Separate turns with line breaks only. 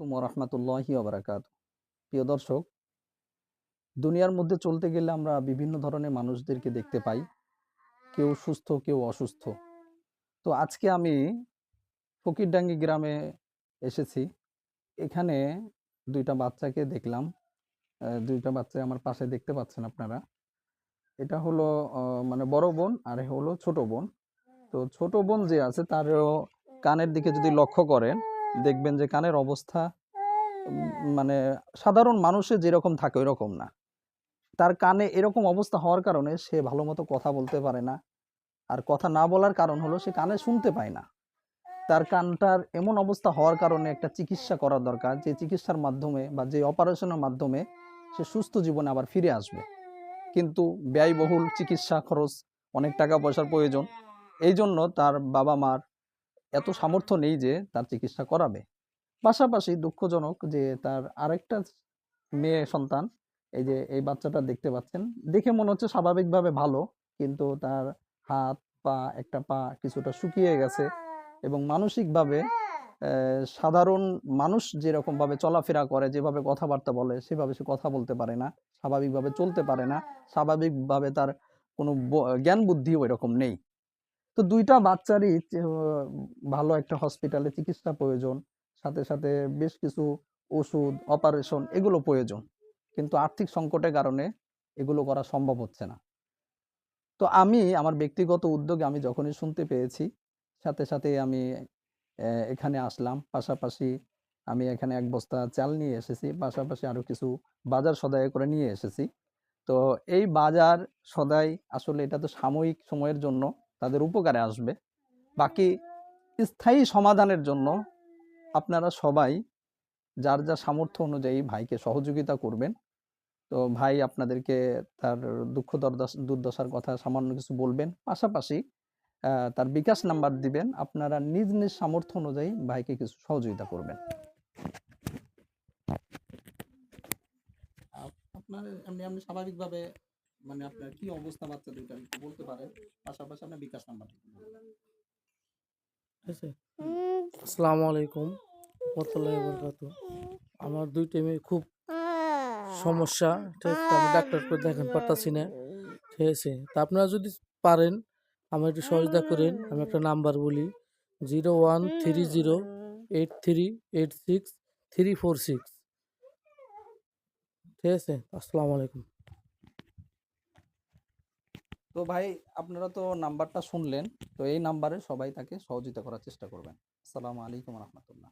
আলাইকুম ওরহমতুল্লাহি ওবরাকাত প্রিয় দর্শক, দুনিয়ার মধ্যে চলতে গেলে আমরা বিভিন্ন ধরনের মানুষদেরকে দেখতে পাই। কেউ সুস্থ, কেউ অসুস্থ। তো আজকে আমি ফকিরডাঙ্গি গ্রামে এসেছি। এখানে দুইটা বাচ্চাকে দেখলাম। দুইটা বাচ্চা আমার পাশে দেখতে পাচ্ছেন আপনারা। এটা হলো মানে বড় বোন আর হলো ছোট বোন। তো ছোট বোন যে আছে, তারও কানের দিকে যদি লক্ষ্য করেন দেখবেন যে কানের অবস্থা মানে সাধারণ মানুষের যেরকম থাকে ওইরকম না। তার কানে এরকম অবস্থা হওয়ার কারণে সে ভালো মতো কথা বলতে পারে না। আর কথা না বলার কারণ হলো সে কানে শুনতে পায় না। তার কানটার এমন অবস্থা হওয়ার কারণে একটা চিকিৎসা করা দরকার যে চিকিৎসার মাধ্যমে বা যে অপারেশনের মাধ্যমে সে সুস্থ জীবনে আবার ফিরে আসবে। কিন্তু ব্যয়বহুল চিকিৎসা খরচ অনেক টাকা পয়সার প্রয়োজন। এই জন্য তার বাবা মার এত সামর্থ্য নেই যে তার চিকিৎসা করাবে। পাশাপাশি দুঃখজনক যে তার আরেকটা মেয়ে সন্তান এই যে এই বাচ্চাটা দেখতে পাচ্ছেন দেখে মনে হচ্ছে স্বাভাবিকভাবে ভালো কিন্তু তার হাত পা একটা পা কিছুটা শুকিয়ে গেছে এবং মানসিকভাবে সাধারণ মানুষ যেরকম ভাবে চলাফেরা করে যেভাবে কথাবার্তা বলে সেভাবে সে কথা বলতে পারে না স্বাভাবিকভাবে চলতে পারে না স্বাভাবিকভাবে তার কোনো জ্ঞান বুদ্ধিও এরকম নেই। তো দুইটা বাচ্চারই ভালো একটা হসপিটালে চিকিৎসা প্রয়োজন। সাথে সাথে বেশ কিছু ওষুধ অপারেশন এগুলো প্রয়োজন। কিন্তু আর্থিক সংকটের কারণে এগুলো করা সম্ভব হচ্ছে না। তো আমি, আমার ব্যক্তিগত উদ্যোগে আমি যখনই শুনতে পেয়েছি, সাথে সাথে আমি এখানে আসলাম। পাশাপাশি আমি এখানে এক বস্তা চাল নিয়ে এসেছি। পাশাপাশি আরও কিছু বাজার সদায় করে নিয়ে এসেছি। তো এই বাজার সদাই আসলে এটা তো সাময়িক সময়ের জন্য। তাদের উপকারে আসবে। বাকি স্থায়ী সমাধানের জন্য আপনারা সবাই যার যা সামর্থ্য অনুযায়ী ভাইকে সহযোগিতা করবেন। তো ভাই আপনাদেরকে তার দুঃখ দুর্দশার কথা সামান্য কিছু বলবেন। পাশাপাশি তার বিকাশ নাম্বার দিবেন। আপনারা নিজ নিজ সামর্থ্য অনুযায়ী ভাইকে কিছু সহযোগিতা করবেন। আপনার এমনি এমনি স্বাভাবিকভাবে মানে আপনার কি অবস্থা বাচ্চা দুইটা, একটু বলতে পারেন। পাশাপাশি আপনার বিকাশ নাম্বার
ঠিক আছে আসসালামু আলাইকুম। রহমতুল্লাহ বরকাত। আমার দুইটা মেয়ে খুব সমস্যা, ঠিক আমি ডাক্তার করে দেখান, পারতাছি না, ঠিক আছে? তা আপনারা যদি পারেন, আমার একটু সহযোগিতা করেন। আমি একটা নাম্বার বলি, zero one three zero eight three eight six three four six. ঠিক আছে? আসসালামু আলাইকুম।
তো ভাই, আপনারা তো নাম্বারটা শুনলেন, তো এই নাম্বারে সবাই তাকে সহযোগিতা করার চেষ্টা করবেন। আসসালামু আলাইকুম রহমতুল্লাহ।